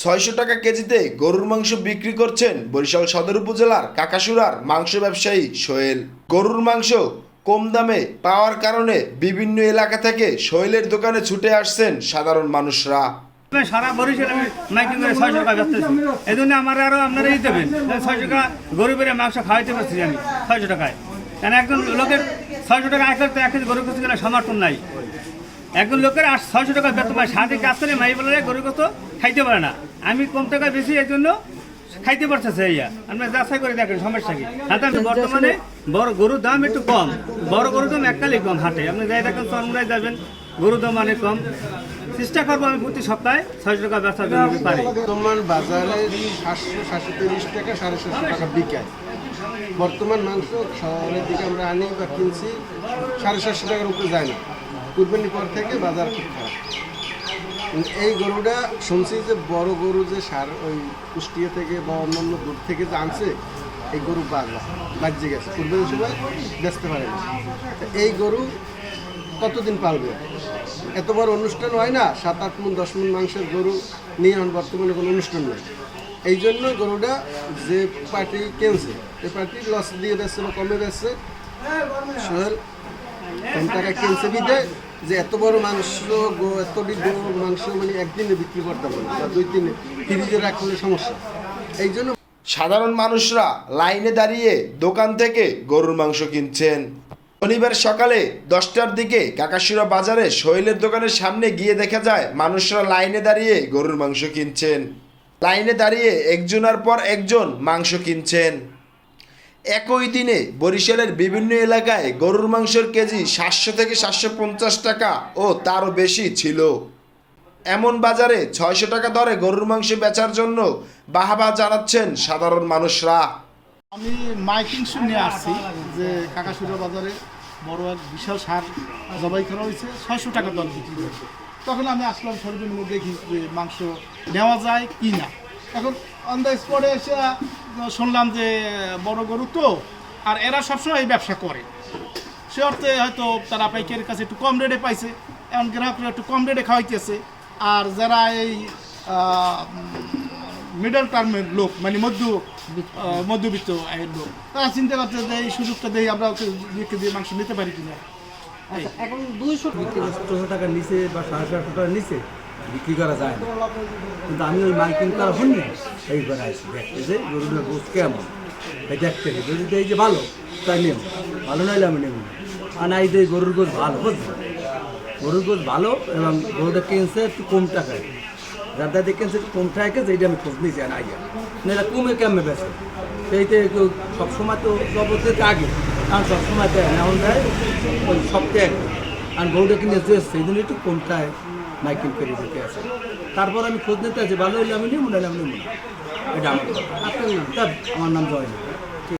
ছয়শো টাকা কেজিতে গরুর মাংস বিক্রি করছেন বরিশাল সদর উপজেলার কাকাসুরার মাংস ব্যবসায়ী সোহেল। গরুর মাংস কম দামে পাওয়ার কারণে বিভিন্ন এলাকা থেকে সোহেলের দোকানে ছুটে আসছেন সাধারণ মানুষরা। সারা বরিশাল মাইকিং করে ছয়শো টাকা এই জন্য আমার আরও আপনারা ছয়শো টাকা গরিবের মাংস খাওয়াইতে পারছি আমি ছয়শো টাকায়। কেন একজন লোকের ছয়শো টাকা এক কেজি গরু করতে গেলে সমর্থন নাই। একজন লোকের আর ছয়শো টাকা বেতন পায়। সাথে কাজ করে মাই বলে গরু কত? খাইতে পারে না। আমি কম টাকা বেশি এই জন্য খাইতে পারতেছে ইয়া আপনি যাচাই করে দেখেন, সমস্যা কি? হাতে বর্তমানে বড় গরুর দাম একটু কম। বড় গরুর দাম এককালেই কম হাটে। আপনি যাই দেখেন চরমরাই যাবেন, গরুর দাম অনেক কম। চেষ্টা করব আমি প্রতি সপ্তাহে ছয়শো টাকা ব্যবসা যদি পারি। বর্তমান বাজারে সাতশো সাতশো তিরিশ টাকা সাড়ে সাতশো টাকা বিকায়। বর্তমান মাংস শহরের দিকে আমরা আনি বা কিনছি, সাড়ে সাতশো টাকার উপরে যায় না। কুরবানির পর থেকে বাজার খুব খারাপ। এই গরুটা শুনছি যে বড় গরু যে সার ওই কুষ্টিয়া থেকে বা অন্যান্য দূর থেকে যে আনছে, এই গরু বাজা বাজ্যে গেছে। কুরবানির সময় বেচতে পারে এই গরু কতদিন পালবে? এত বড় অনুষ্ঠান হয় না, সাত, আট মন, দশ মন মাংসের গরু নিয়ে এখন বর্তমানে কোনো অনুষ্ঠান নেই। এই জন্য গরুটা যে পার্টি কিনছে, এই পার্টি লস দিয়ে বেচছে বা কমে বেচছে কিনছে বিদে, যে এত বড় মাংস মাংস মানে একদিনে বিক্রি করতে পারবে বা দুই দিনে ফ্রিজে রাখলে সমস্যা। এই জন্য সাধারণ মানুষরা লাইনে দাঁড়িয়ে দোকান থেকে গরুর মাংস কিনছেন। শনিবার সকালে দশটার দিকে কাকাশুরা বাজারে সোহেলের দোকানের সামনে গিয়ে দেখা যায়, মানুষরা লাইনে দাঁড়িয়ে গরুর মাংস কিনছেন। লাইনে দাঁড়িয়ে একজনের পর একজন মাংস কিনছেন। একই দিনে বরিশালের বিভিন্ন এলাকায় গরুর মাংসের কেজি সাতশো থেকে সাতশো পঞ্চাশ টাকা ও তারও বেশি ছিল। এমন বাজারে ছয়শো টাকা দরে গরুর মাংস বেচার জন্য বাহাবা জানাচ্ছেন সাধারণ মানুষরা। আমি মাইকিং শুনে আসছি যে কাকাশুরা বাজারে বড় এক বিশাল সার জবাই করা হয়েছে, ছয়শো টাকা দর বিক্রি তখন আমি আসলাম সরজমিনে দেখি যে মাংস নেওয়া যায় কি না। এখন অন দ্য স্পটে এসে শুনলাম যে বড় গরু তো আর এরা সবসময় এই ব্যবসা করে। সে অর্থে হয়তো তারা পাইকারের কাছে একটু কম রেটে পাইছে এমন গ্রাহকরা একটু কম রেটে খাওয়াইতেছে। আর যারা এই মিডল টার্মের লোক মানে মধ্য মধ্যবিত্ত আয়ের লোক তারা চিন্তা করছে যে এই সুযোগটা দিয়ে আমরা ওকে বিক্রি দিয়ে মাংস নিতে পারি কিনা? এখন দুইশো টাকার নিচে বা সাড়ে সাতশো টাকার নিচে? বিক্রি করা যায় না। কিন্তু আমি ওই মার্কিং করা হইনি। এইবার আসি দেখতে যে গরুটার গোস কেমন। এই দেখতে। যদি এই যে ভালো, তাই নেব। ভালো নইলে আমি নেব না। আর নাই যে গরুর গোস ভালো, বুঝলি? গরুর গোস ভালো, এবং গরুটা কিনছে একটু কম টাকায়। কিনছে একটু কম টাকায় যেটা আমি খোঁজ নিয়েছি আর আইয়া নাহলে কমে কেমনে বেছে সেইতে সবসময় তো জবরদস্তি আগে। কারণ সবসময় না এমন দেয় সপ্তাহে আর গরুটা কিনে যে সেই জন্য একটু কমটায় মাইকিং করে ঢুকে আছে। তারপর আমি খোঁজ নিতে আছি ভালো হইলে আমি নেব নাহলে আমি নেব না। এটা আমার নাম? আমার নাম জয়